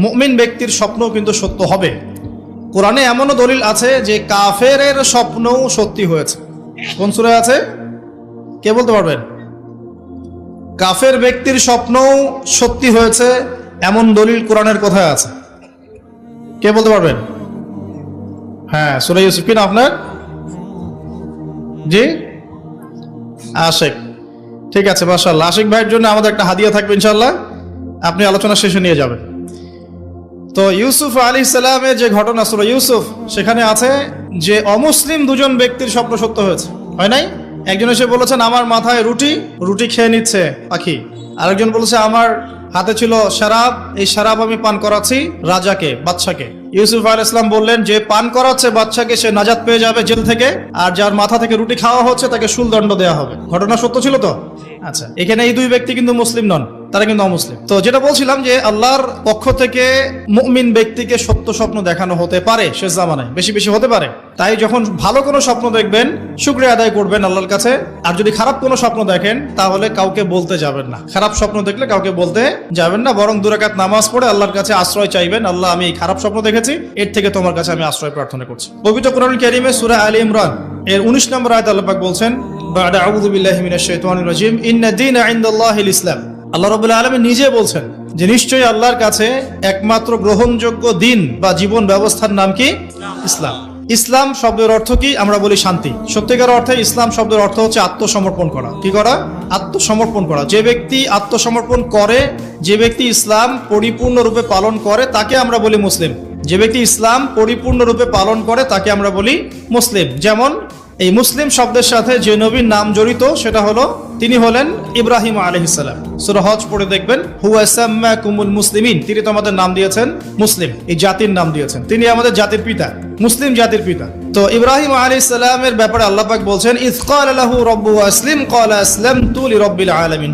মুমিন ব্যক্তির স্বপ্ন কিন্তু সত্য হবে। কোরআনে এমনও দলিল আছে যে কাফের স্বপ্নও সত্যি হয়েছে। কোন সুরে আছে? কে বলতে পারবেন? কাফের ব্যক্তির স্বপ্নও সত্যি হয়েছে, এমন দলিল কোরআনের কোথায় আছে। কে বলতে পারবেন? হ্যাঁ সুরে ইউসুফ কিনা আপনার? জি? আশেক। ঠিক আছে মাশাল্লাহ আশিক ভাইয়ের জন্য আমাদের একটা হাদিয়া থাকবে ইনশাল্লাহ আপনি আলোচনা শেষে নিয়ে যাবেন। তো ইউসুফ আলী সালামের যে ঘটনা ছিল ইউসুফ সেখানে আছে যে অমুসলিম দুজন ব্যক্তির স্বপ্ন সত্য হয়েছে। হয় নাই? একজন এসে বলেছেন আমার মাথায় রুটি রুটি খেয়ে নিচ্ছে পাখি। আরেকজন বলেছে আমার হাতে ছিল শারাব এই শারাব আমি পান করাচ্ছি রাজাকে বাচ্চাকে ইউসুফ আল ইসলাম বললেন যে পান করাচ্ছে বাচ্চাকে সে নাজাত পেয়ে যাবে জেল থেকে আর যার মাথা থেকে রুটি খাওয়া হচ্ছে তাকে শুলদণ্ড দেওয়া হবে। ঘটনা সত্য ছিল তো? আচ্ছা এখানে এই দুই ব্যক্তি কিন্তু মুসলিম নন। তারা কিন্তু অমুসলিম। তো যেটা বলছিলাম যে আল্লাহর পক্ষ থেকে মুমিন ব্যক্তিকে সত্য স্বপ্ন দেখানো হতে পারে শেষ জামানায়, বেশি বেশি হতে পারে। তাই যখন ভালো কোনো স্বপ্ন দেখবেন, শুক্রিয়া আদায় করবেন আল্লাহর কাছে। আর যদি খারাপ কোনো স্বপ্ন দেখেন, তাহলে কাউকে বলতে যাবেন না। খারাপ স্বপ্ন দেখলে কাউকে বলতে যাবেন না, বরং দুরাকাত নামাজ পড়ে আল্লাহর কাছে আশ্রয় চাইবেন, আল্লাহ, আমি এই খারাপ স্বপ্ন দেখেছি, এর থেকে তোমার কাছে আমি আশ্রয় প্রার্থনা করছি। পবিত্র কোরআন কারিমে সূরা আলী ইমরান, এর 19 নম্বর আয়াত আল্লাহ পাক বলছেন মিনাশ শাইতানির রাজিম, ইন্না দীনা ইনদাল্লাহিল ইসলাম। আল্লাহ রাব্বুল আলামিন নিজে বলছেন যে নিশ্চয়ই আল্লাহর কাছে একমাত্র গ্রহণযোগ্য দিন বা জীবন ব্যবস্থার নাম কি? ইসলাম। ইসলাম শব্দের অর্থ কি? আমরা বলি শান্তি। সত্যিকার অর্থে ইসলাম শব্দের অর্থ হচ্ছে আত্মসমর্পণ করা। কি করা? আত্মসমর্পণ করা। যে ব্যক্তি আত্মসমর্পণ করে, যে ব্যক্তি ইসলাম পরিপূর্ণরূপে পালন করে, তাকে আমরা বলি মুসলিম। যে ব্যক্তি ইসলাম পরিপূর্ণরূপে পালন করে, তাকে আমরা বলি মুসলিম। যেমন এই মুসলিম শব্দের সাথে যে নবীর নাম জড়িত, সেটা হলো তিনি হলেন ইব্রাহিম আলহিসাল্লাম সুরা পড়ে দেখবেন হুয়াসাম্মা কুমুল মুসলিমিন তিনি তো আমাদের নাম দিয়েছেন মুসলিম, এই জাতির নাম দিয়েছেন। তিনি আমাদের জাতির পিতা, মুসলিম জাতির পিতা। তো ইব্রাহিম আলী ব্যাপারে আল্লাহ পাক বলছেন ইসকাল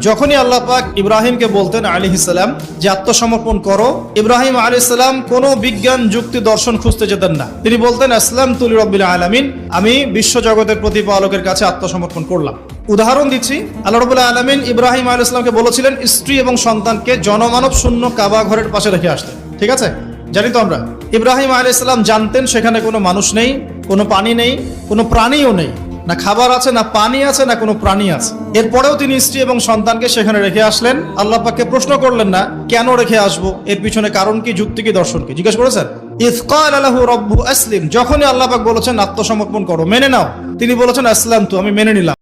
যখনই আল্লাহ ইব্রাহিমকে বলতেন আলী ইসলাম যে, আত্মসমর্পণ করো ইব্রাহিম আলী ইসলাম কোনো বিজ্ঞান, যুক্তি, দর্শন খুঁজতে যেতেন না। তিনি বলতেন আসলাম তুল রব্বিল আলমিন আমি বিশ্বজগতের প্রতিপালকের কাছে আত্মসমর্পণ করলাম। উদাহরণ দিচ্ছি। আল্লাহ রবুল্লাহ আলমিন ইব্রাহিম আল ইসলামকে বলেছিলেন, স্ত্রী এবং সন্তানকে জনমানব শূন্য কাবা ঘরের পাশে রেখে আসতেন ঠিক আছে? জানি তো আমরা। ইব্রাহিম আল ইসলাম জানতেন সেখানে কোনো মানুষ নেই, কোনো পানি নেই, কোনো প্রাণীও নেই। না খাবার আছে, না পানি আছে, না কোনো প্রাণী আছে। এরপরেও তিনি স্ত্রী এবং সন্তানকে সেখানে রেখে আসলেন। আল্লাহ পাককে প্রশ্ন করলেন না, কেন রেখে আসব? এর পিছনে কারণ কি, যুক্তি কি, দর্শন কি? জিজ্ঞেস করেছেন? ইফকাল আলাহু রব্বু আসলিম। যখনই আল্লাহ পাক বলেছেন, আত্মসমর্পণ করো, মেনে নাও। তিনি বলেছেন আসলাম তো আমি মেনে নিলাম।